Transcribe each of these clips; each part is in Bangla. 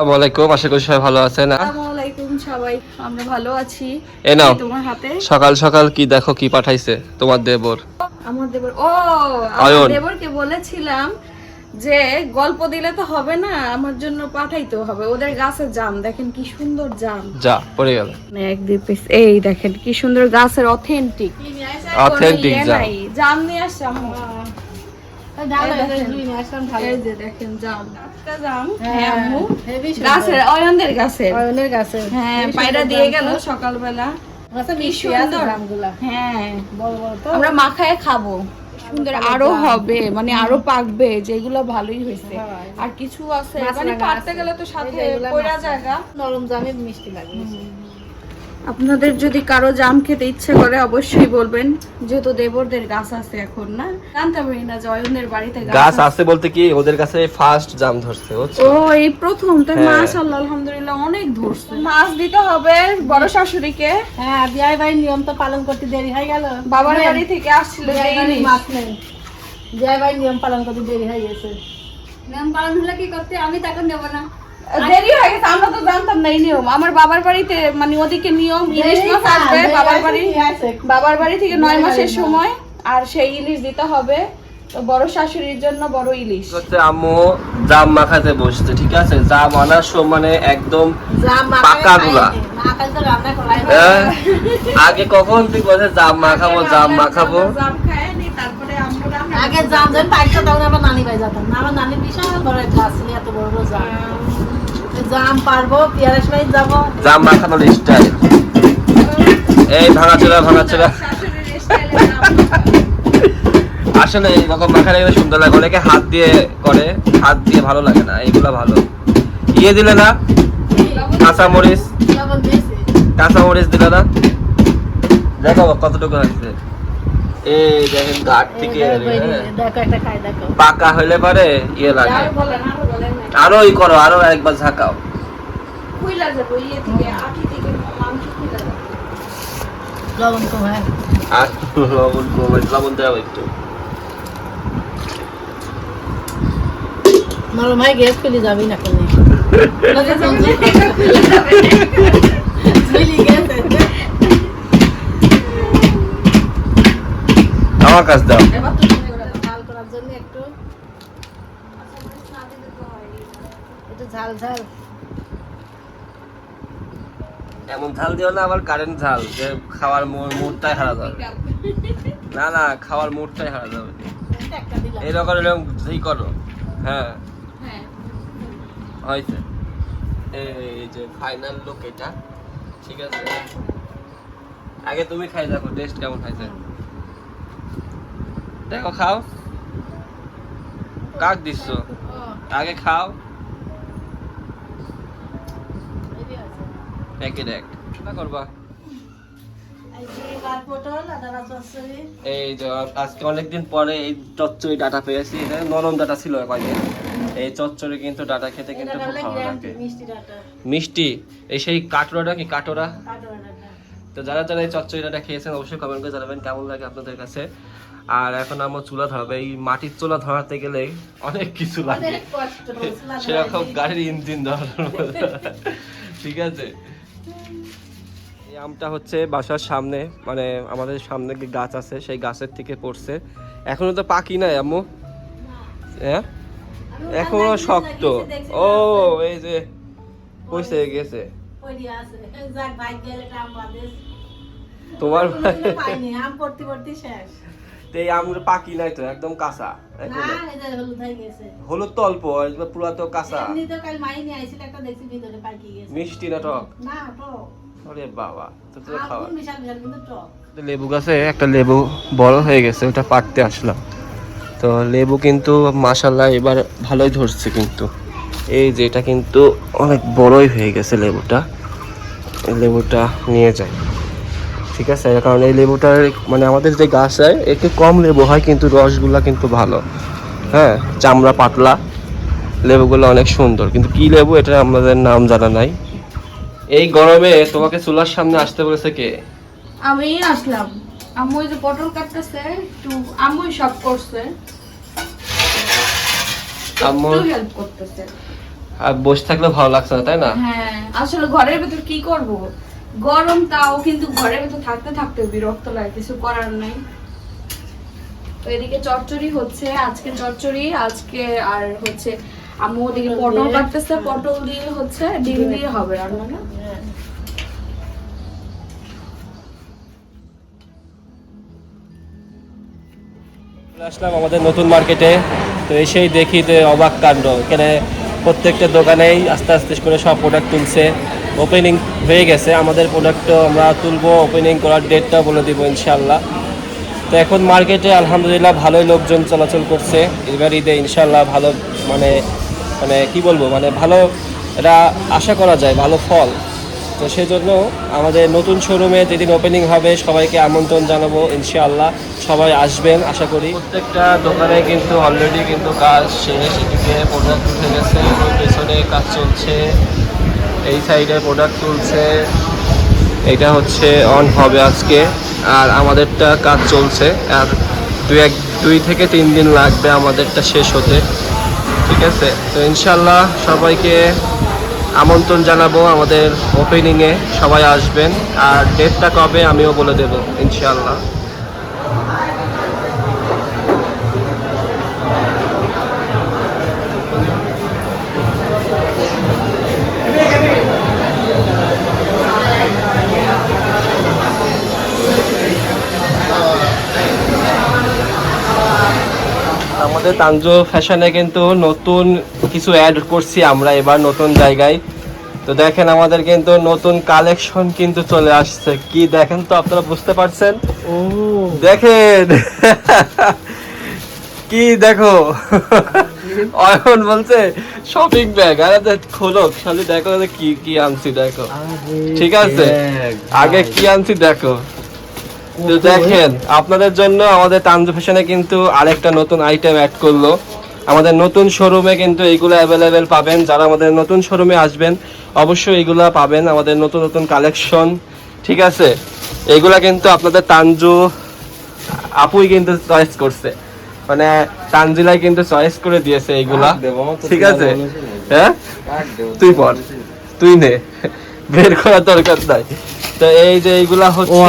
আসসালামু আশা করি সবাই ভালো আছেন। আসসালামু সবাই আমরা ভালো আছি। এই নাও। তোমার হাতে? সকাল সকাল কি দেখো কি পাঠাইছে তোমার দেবর? আমার দেবর ও আমার অয়ন। দেবরকে বলেছিলাম যে গল্প দিলে তো হবে না আমার জন্য পাঠাইতে হবে। ওদের গাছের জাম দেখেন কি সুন্দর জাম। যা পড়ে গেল। এক দুই piece, এই দেখেন কি সুন্দর গাছের অথেন্টিক Authentic জাম। জাম নিয়ে আসছে আমরা মাখায় খাব। সুন্দর আরও হবে মানে আরও পাকবে যেগুলো ভালোই হয়েছে। আর কিছু আছে মানে আছে। গেলে তো সাথে পড়া জায়গা। নরম জামে মিষ্টি লাগে। আপনাদের যদি কারও জাম খেতে ইচ্ছে করে অবশ্যই বলবেন যেহেতু দেবরদের গাছ আছে এখন না? জানতে পারি না জয়নের বাড়িতে গাছ আছে। বলতে কি ওদের কাছে ফার্স্ট জাম ধরছে ও এই প্রথম তো হ্যাঁ। মাশাআল্লাহ আলহামদুলিল্লাহ অনেক ধরছে। মাছ দিতে হবে বড় শাশুড়িকে। হ্যাঁ বিয়াই ভাই নিয়ম তো পালন করতে দেরি হয়ে গেল। বাবার বাড়ি থেকে আসছিল মাছ নেই। বিয়াই ভাই নিয়ম পালন করতে দেরি হয়ে গেছে। নিয়ম পালন হলে কি করতে? আমি তখন নেব না। দেরি হয়ে গেছে আমরা তো জানতাম এই নিয়ম। আমার বাবার বাড়িতে মানে ওদিকে নিয়ম ইলিশ মাছ আসবে বাবার বাড়ি। বাবার বাড়ি থেকে নয় মাসের সময় আর সেই ইলিশ দিতে হবে। তো বড় শাশুড়ির জন্য বড় ইলিশ। হচ্ছে আম্মু জাম মাখাতে বসছে ঠিক আছে? জাম আনার মানে একদম পাকা গুলা। মাখাই তো রান্না করাই আহ, আগে কখন তুই বলছে জাম মাখাবো জাম মাখাবো? আগে জাম যখন পাইতো তখন আমার নানি ভাই যেতাম। আমার নানি বিশাল বড় গাছ এত বড় বড় জাম। এই জাম পারব পিয়ারের সময় যাব। জাম মাখানোর স্টাইল এই ভাঙাচোরা ভাঙাচোরা। আসলে মাখালে এগুলো সুন্দর লাগে। অনেকে হাত দিয়ে করে হাত দিয়ে ভালো লাগে না এইগুলা ভালো। ইয়ে দিলে না? কাঁচা মরিচ কাঁচা মরিচ দিলে না? দেখো কতটুকু হয়েছে। এই দেখেন ঘাট থেকে এই দেখো, এই হ্যাঁ। পাকা হইলে পারে ইয়ে লাগে। আরও ই করো আরও একবার ঝাঁকাও। ইয়ে লবণ আর লবণ লবণ দেওয়া একটু। নরম হয়ে গ্যাস খুলে যাবি। না কেন ঝুলি গেছে আমার কাছ দাও এবার তো মনে করে দাও। ঝাল করার জন্য একটু একটু ঝাল ঝাল। এমন ঝাল দিও না আবার কারেন্ট ঝাল যে খাওয়ার মুডটাই হারা যাবে। না না খাওয়ার মুডটাই হারা যাবে। এইরকম এরকম ই করো। হ্যাঁ। হ্যাঁ। হয়েছে। এই যে ফাইনাল লুক এটা ঠিক আছে? আগে তুমি খাই দেখো টেস্ট কেমন হয়েছে? দেখো খাও। কাক দিচ্ছ আগে খাও। একে দেখ। না করবা। এই চচ্চড়ি আজকে অনেকদিন পরে এই চচ্চড়ি ডাটা পেয়েছি। এটা নরম ডাটা ছিল কয়দিন? এই চচ্চড়ি কিন্তু ডাটা খেতে কিন্তু খুব ভালো লাগে। মিষ্টি। এই সেই কাটোরাটা কি কাটোরা তো যারা যারা এই চচ্চড়িটা খেয়েছেন অবশ্যই কমেন্ট করে জানাবেন কেমন লাগে আপনাদের কাছে। আর এখন আমার চুলা ধরাবে। এই মাটির চুলা ধরাতে গেলে অনেক কিছু লাগে। সেরকম গাড়ির ইঞ্জিন ধরানোর ঠিক আছে। এই আমটা হচ্ছে বাসার সামনে মানে আমাদের সামনে যে গাছ আছে সেই গাছের থেকে পড়ছে। এখনও তো পাকি নাই আম্মু? হ্যাঁ? এখনও শক্ত। ও এই যে পয়সে গেছে। তোমার আম শেষ। তো এই আমগুলো পাকি নাই তো একদম কাঁচা। হলুদ গেছে। হলুদ তো অল্প পুরা তো কাঁচা। এমনি তো কাল মাই নিয়ে আইছিল একটা দেখছি ভিতরে পাকি গেছে। মিষ্টি না টক? আরে বাবা তো তো খাওয়া। লেবু গাছে একটা লেবু বড় হয়ে গেছে ওটা পাকতে আসলাম তো লেবু কিন্তু মাশাল্লাহ এবার ভালোই ধরছে কিন্তু। এই যে এটা কিন্তু অনেক বড়ই হয়ে গেছে লেবুটা। লেবুটা নিয়ে যাই। ঠিক আছে? কারণ এই লেবুটার মানে আমাদের যে গাছ হয় একটু কম লেবু হয় কিন্তু রসগুলা কিন্তু ভালো। হ্যাঁ? চামড়া পাতলা। লেবুগুলো অনেক সুন্দর। কিন্তু কি লেবু? এটা আমাদের নাম জানা নাই। এই গরমে তোমাকে চুলার সামনে আসতে বলেছে কে? আমি আসলাম। আম্মু যে পটল কাটতেছে একটু আম্মুই সব করছে। আম্মু হেল্প করতেছে। আর বসে থাকলে ভালো লাগছে না তাই না? হ্যাঁ আসলে ঘরের ভেতর কি করব? গরম তাও কিন্তু ঘরের ভেতর থাকতে থাকতে বিরক্ত লাগে কিছু করার নাই। তো এদিকে চচ্চড়ি হচ্ছে আজকে চচ্চড়ি আজকে আর হচ্ছে আম্মু ওদিকে পটল কাটতেছে পটল দিয়ে হচ্ছে ডিম দিয়ে হবে রান্না না? আসলাম আমাদের নতুন মার্কেটে তো এসেই দেখি যে অবাক কাণ্ড। এখানে প্রত্যেকটা দোকানেই আস্তে আস্তে করে সব প্রোডাক্ট তুলছে। ওপেনিং হয়ে গেছে, আমাদের প্রোডাক্টও আমরা তুলবো ওপেনিং করার ডেটটা বলে দিব ইনশাল্লাহ তো এখন মার্কেটে আলহামদুলিল্লাহ ভালোই লোকজন চলাচল করছে। এবার ঈদে ইনশাল্লাহ ভালো মানে মানে কি বলব মানে ভালো এটা আশা করা যায়, ভালো ফল। তো সেজন্য আমাদের নতুন শোরুমে যেদিন ওপেনিং হবে, সবাইকে আমন্ত্রণ জানাব ইনশাআল্লাহ। সবাই আসবেন, আশা করি। প্রত্যেকটা দোকানে কিন্তু অলরেডি কিন্তু কাজ শেষ, এদিকে প্রোডাক্ট উঠে গেছে পেছনে কাজ চলছে, এই সাইডে প্রোডাক্ট তুলছে, এটা হচ্ছে অন হবে আজকে, আর আমাদেরটা কাজ চলছে, আর দুই এক, দুই থেকে তিন দিন লাগবে আমাদেরটা শেষ হতে, ঠিক আছে? তো ইনশাল্লাহ সবাইকে আমন্ত্রণ জানাব আমাদের ওপেনিংয়ে সবাই আসবেন, আর ডেটটা কবে আমিও বলে দেব ইনশাল্লাহ আমাদের তানজো ফ্যাশনে কিন্তু নতুন কিছু অ্যাড করছি আমরা এবার নতুন জায়গায়। তো দেখেন আমাদের কিন্তু নতুন কালেকশন কিন্তু চলে আসছে। কি দেখেন তো আপনারা বুঝতে পারছেন? দেখেন। কি দেখো? অয়ন বলছে শপিং ব্যাগ আরে দেখ, খোলো খালি দেখো কি কি আনছি দেখো। ঠিক আছে? আগে কি আনছি দেখো। তো দেখেন আপনাদের জন্য আমাদের তানজু ফ্যাশনে কিন্তু আরেকটা নতুন আইটেম অ্যাড করল। আমাদের নতুন শোরুমে কিন্তু এইগুলো অ্যাভেলেবেল পাবেন। যারা আমাদের নতুন শোরুমে আসবেন অবশ্যই এইগুলা পাবেন। আমাদের নতুন নতুন কালেকশন ঠিক আছে? এইগুলা কিন্তু আপনাদের তানজু আপুই কিন্তু চয়েস করছে। মানে তানজিলাই কিন্তু চয়েস করে দিয়েছে এইগুলা। ঠিক আছে? হ্যাঁ? তুই পর তুই নে। বের করার দরকার নাই। তো এই যে এইগুলা হচ্ছে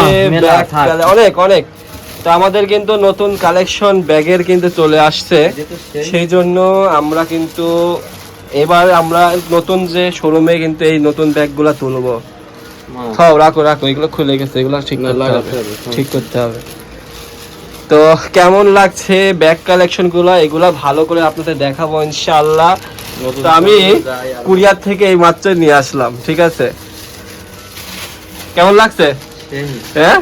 অনেক অনেক। তো আমাদের কিন্তু নতুন কালেকশন ব্যাগের কিন্তু চলে আসছে। সেই। জন্য আমরা কিন্তু এবার আমরা নতুন যে শোরুমে কিন্তু এই নতুন ব্যাগগুলা তুলবো। খাও রাখো রাখো এগুলো খুলে গেছে এগুলো ঠিক করতে হবে। ঠিক করতে হবে। তো কেমন লাগছে ব্যাগ কালেকশনগুলো এগুলা ভালো করে আপনাদের দেখাবো ইনশাআল্লাহ। তো আমি কুরিয়ার থেকে এই মাত্র নিয়ে আসলাম ঠিক আছে? কেমন লাগছে? হ্যাঁ?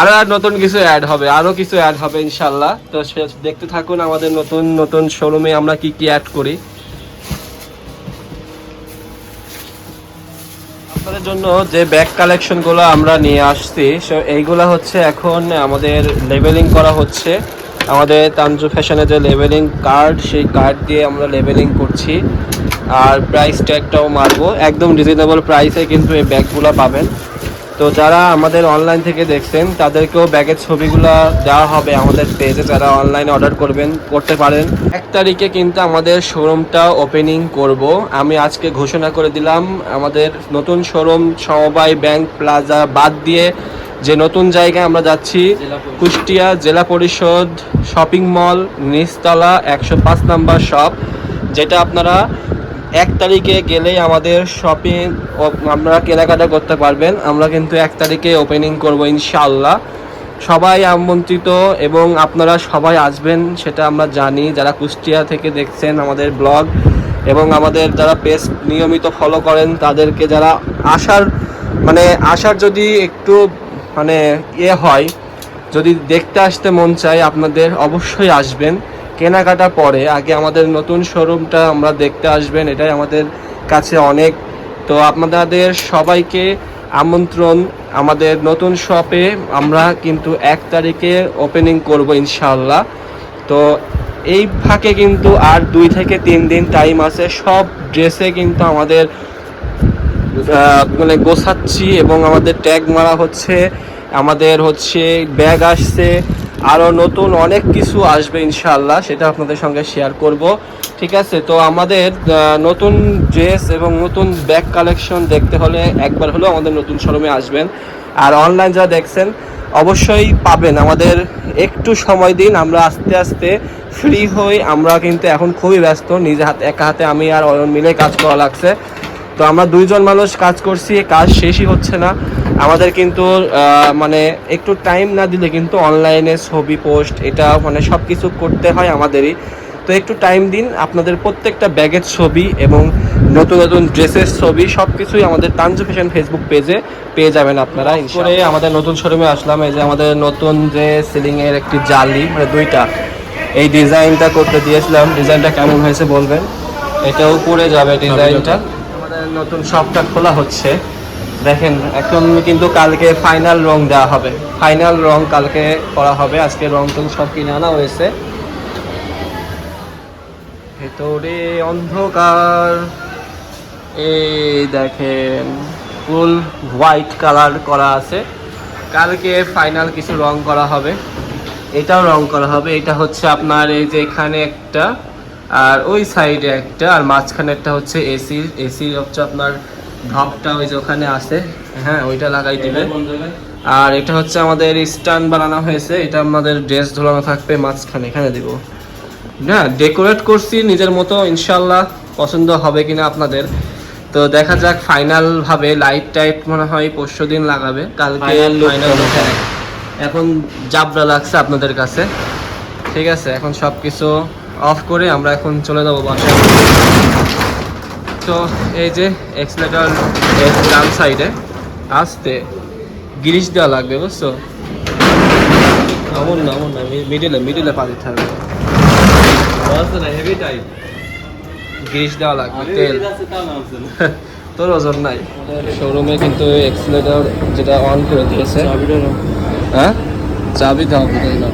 আরও আর নতুন কিছু অ্যাড হবে আরও কিছু অ্যাড হবে ইনশাল্লাহ। তো দেখতে থাকুন আমাদের নতুন নতুন শোরুমে আমরা কি কি অ্যাড করি। আপনাদের জন্য যে ব্যাগ কালেকশনগুলো আমরা নিয়ে আসছি সো এইগুলা হচ্ছে এখন আমাদের লেবেলিং করা হচ্ছে। আমাদের তানজু ফ্যাশনে যে লেবেলিং কার্ড সেই কার্ড দিয়ে আমরা লেবেলিং করছি। আর প্রাইস ট্যাগটাও মারবো। একদম রিজনেবল প্রাইসে কিন্তু এই ব্যাগগুলো পাবেন। তো যারা আমাদের অনলাইন থেকে দেখছেন তাদেরকেও ব্যাগের ছবিগুলো দেওয়া হবে আমাদের পেজে যারা অনলাইনে অর্ডার করবেন করতে পারেন। এক তারিখে কিন্তু আমাদের শোরুমটা ওপেনিং করব। আমি আজকে ঘোষণা করে দিলাম আমাদের নতুন শোরুম সমবায় ব্যাংক প্লাজা বাদ দিয়ে যে নতুন জায়গায় আমরা যাচ্ছি কুষ্টিয়া জেলা পরিষদ শপিং মল নিচতলা একশো পাঁচ নাম্বার শপ যেটা আপনারা এক তারিখে গেলেই আমাদের শপিং আমরা কেনাকাটা করতে পারবেন। আমরা কিন্তু এক তারিখে ওপেনিং করব ইনশাল্লাহ সবাই আমন্ত্রিত এবং আপনারা সবাই আসবেন, সেটা আমরা জানি। যারা কুষ্টিয়া থেকে দেখছেন আমাদের ব্লগ এবং আমাদের যারা পেজ নিয়মিত ফলো করেন, তাদেরকে যারা আসার মানে আসার যদি একটু মানে ইয়ে হয়, যদি দেখতে আসতে মন চায়, আপনাদের অবশ্যই আসবেন। কেনাকাটা পরে আগে আমাদের নতুন শোরুমটা আমরা দেখতে আসবেন, এটাই আমাদের কাছে অনেক। তো আপনাদের সবাইকে আমন্ত্রণ, আমাদের নতুন শপে আমরা কিন্তু এক তারিখে ওপেনিং করব ইনশাল্লাহ তো এই ফাঁকে কিন্তু আর দুই থেকে তিন দিন টাইম আছে, সব ড্রেসে কিন্তু আমাদের মানে গোছাচ্ছি এবং আমাদের ট্যাগ মারা হচ্ছে, আমাদের হচ্ছে ব্যাগ আসছে। আরও নতুন অনেক কিছু আসবে ইনশাআল্লাহ, সেটা আপনাদের সঙ্গে শেয়ার করব। ঠিক আছে, তো আমাদের নতুন ড্রেস এবং নতুন ব্যাগ কালেকশন দেখতে হলে একবার হলেও আমাদের নতুন শোরুমে আসবেন। আর অনলাইন যা দেখছেন, অবশ্যই পাবেন। আমাদের একটু সময় দিন, আমরা আস্তে আস্তে ফ্রি হই। আমরা কিন্তু এখন খুবই ব্যস্ত, নিজে হাতে, একা হাতে আমি আর অয়ন মিলে কাজ করা লাগছে। তো আমরা দুইজন মানুষ কাজ করছি, কাজ শেষই হচ্ছে না। আমাদের কিন্তু মানে একটু টাইম না দিলে কিন্তু অনলাইনে ছবি পোস্ট এটা মানে সব কিছু করতে হয় আমাদেরই। তো একটু টাইম দিন আপনাদের প্রত্যেকটা ব্যাগের ছবি এবং নতুন নতুন ড্রেসের ছবি সব কিছুই আমাদের তানজু ফ্যাশন ফেসবুক পেজে পেয়ে যাবেন আপনারা করে আমাদের নতুন শোরুমে আসলাম এই যে আমাদের নতুন যে সিলিংয়ের একটি জালি মানে দুইটা এই ডিজাইনটা করতে দিয়েছিলাম। ডিজাইনটা কেমন হয়েছে বলবেন? এটা উপরে যাবে ডিজাইনটা আমাদের নতুন শপটা খোলা হচ্ছে। দেখেন, এখন কিন্তু কালকে ফাইনাল রং দেওয়া হবে। ফাইনাল রং কালকে করা হবে। আজকে রং টং সব কিনে আনা হয়েছে। ভেতরে অন্ধকার। এই দেখেন, ফুল হোয়াইট কালার করা আছে। কালকে ফাইনাল কিছু রং করা হবে। এটাও রং করা হবে। এটা হচ্ছে আপনার এই যে এখানে একটা, আর ওই সাইডে একটা, আর মাঝখানে একটা হচ্ছে এসি এসি হচ্ছে আপনার ঢপটা ওই যে ওখানে আছে। হ্যাঁ ওইটা লাগাই দিবে। আর এটা হচ্ছে আমাদের স্ট্যান্ড বানানো হয়েছে। এটা আমাদের ড্রেস ঝোলানো থাকবে মাঝখানে এখানে দিব। না ডেকোরেট করছি নিজের মতো ইনশাল্লাহ পছন্দ হবে কিনা আপনাদের। তো দেখা যাক ফাইনাল ভাবে লাইট টাইট মনে হয় পরশু দিন লাগাবে। কালকে এখন জাবরা লাগছে আপনাদের কাছে। ঠিক আছে এখন সব কিছু অফ করে আমরা এখন চলে যাব বাসায়। তো এই যে এক্সলেটার ডান সাইডে আসতে গিরিশ দেওয়া লাগবে বুঝছ? এমন না এমন না মিডিলে মিডিলে পা দিতে হবে গ্রিস দেওয়া লাগবে তেল। তোর ওজন নাই। শোরুমে কিন্তু এক্সিলেটর যেটা অন করে দিয়েছে। হ্যাঁ? চাবি না?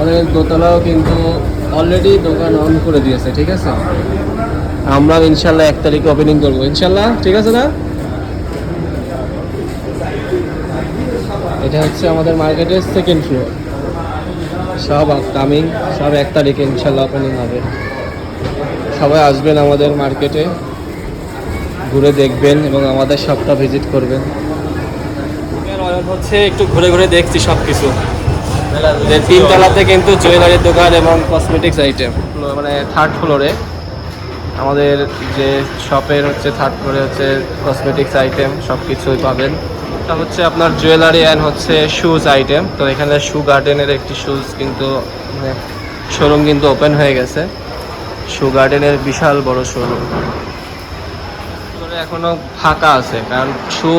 অনেক দোতলাও কিন্তু অলরেডি দোকান অন করে দিয়েছে ঠিক আছে? আমরা ইনশাল্লাহ এক তারিখে ওপেনিং করব। ইনশাল্লাহ, ঠিক আছে না? এটা হচ্ছে আমাদের মার্কেটের সেকেন্ড ফ্লোর সব আপকামিং সব এক তারিখে ইনশাল্লাহ ওপেনিং হবে। সবাই আসবেন আমাদের মার্কেটে, ঘুরে দেখবেন এবং আমাদের শপটা ভিজিট করবেন। হচ্ছে একটু ঘুরে ঘুরে দেখছি সব কিছু তিনতলাতে কিন্তু জুয়েলারির দোকান এবং কসমেটিক্স আইটেম মানে থার্ড ফ্লোরে আমাদের যে শপের হচ্ছে থার্ড ফ্লোরে হচ্ছে কসমেটিক্স আইটেম সব কিছুই পাবেন। এটা হচ্ছে আপনার জুয়েলারি অ্যান্ড হচ্ছে শুজ আইটেম তো এখানে শু গার্ডেনের একটি শুজ কিন্তু মানে শোরুম কিন্তু ওপেন হয়ে গেছে। শু গার্ডেনের বিশাল বড় শোরুম এখনও ফাঁকা আছে, কারণ শু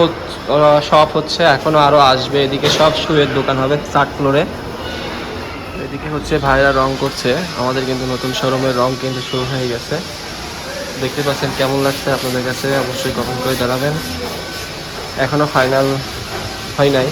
শপ হচ্ছে এখনও আরও আসবে। এদিকে সব শুয়ের দোকান হবে থার্ড ফ্লোরে এদিকে হচ্ছে ভাইরা রং করছে। আমাদের কিন্তু নতুন শোরুমের রং কিন্তু শুরু হয়ে গেছে। দেখতে পাচ্ছেন কেমন লাগছে আপনাদের কাছে? অবশ্যই কমেন্ট করে জানাবেন। এখনও ফাইনাল হয় নাই।